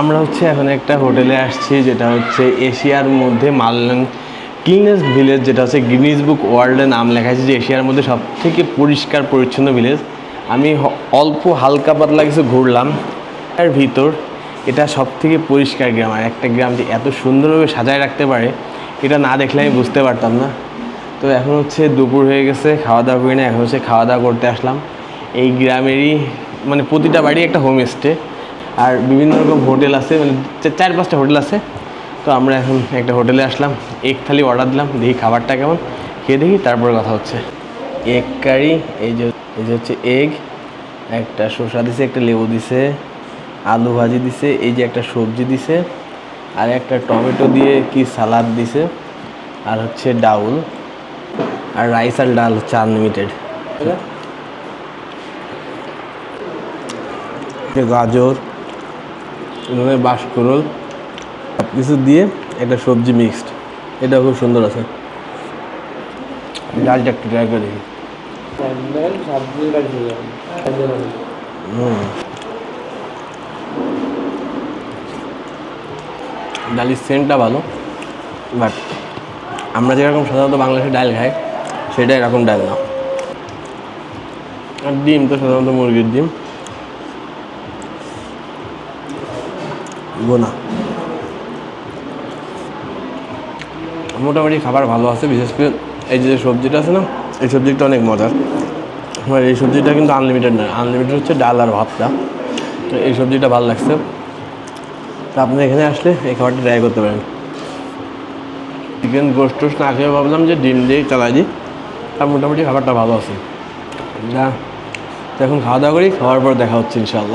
আমরা হচ্ছে এখন একটা হোটেলে আসছি, যেটা হচ্ছে এশিয়ার মধ্যে মালয়াং ক্লিনেস্ট ভিলেজ যেটা হচ্ছে গিনিজ বুক ওয়ার্ল্ডে নাম লেখা আছে, যে এশিয়ার মধ্যে সব থেকে পরিষ্কার, পরিচ্ছন্ন ভিলেজ আমি অল্প হালকা পাতলা কিছু ঘুরলাম। এর ভিতর এটা সব থেকে পরিষ্কার গ্রাম, আর একটা গ্রাম যে এত সুন্দরভাবে সাজায় রাখতে পারে, এটা না দেখলে আমি বুঝতে পারতাম না। তো এখন হচ্ছে দুপুর হয়ে গেছে খাওয়া দাওয়া করি না এখন হচ্ছে খাওয়া দাওয়া করতে আসলাম। এই গ্রামেরই মানে প্রতিটা বাড়ি একটা হোমস্টে আর বিভিন্ন রকম হোটেল আছে মানে চার পাঁচটা হোটেল আছে। তো আমরা এখন একটা হোটেলে আসলাম এক থালি অর্ডার দিলাম দেখি খাবারটা কেমন খেয়ে দেখি তারপরে কথা হচ্ছে। এগ কারি এই যে এই যে হচ্ছে এগ একটা শসা দিছে একটা লেবু দিছে আলু ভাজি দিছে এই যে একটা সবজি দিছে আর একটা টমেটো দিয়ে কি সালাদ দিছে আর হচ্ছে ডাউল আর রাইস আর ডাল হচ্ছে আনলিমিটেড গাজর এখানে বাসকরল সব কিছু দিয়ে একটা সবজি মিক্সড এটা খুব সুন্দর আছে। ডালটা একটু ট্রাই করে দেখি। ডালের সেন্টটা ভালো বাট আমরা যেরকম সাধারণত বাংলাদেশে ডাল খাই সেটা এরকম ডাল না। আর ডিম তো সাধারণত মুরগির ডিম। গোনা মোটামুটি খাবার ভালো আছে, বিশেষ করে এই যে সবজিটা আছে না, এই সবজিটা অনেক মজার। আমার এই সবজিটা কিন্তু আনলিমিটেড নয় আনলিমিটেড হচ্ছে ডাল আর ভাতটা। তো এই সবজিটা ভালো লাগছে। তো আপনি এখানে আসলে এই খাবারটা ট্রাই করতে পারেন। চিকেন গোস্ট টোস্ট না খেয়ে ভাবলাম যে ডিম দিয়ে চালাই দিই, আর মোটামুটি খাবারটা ভালো আছে। তো এখন খাওয়া দাওয়া করি, খাওয়ার পর দেখা হচ্ছে ইনশাল্লাহ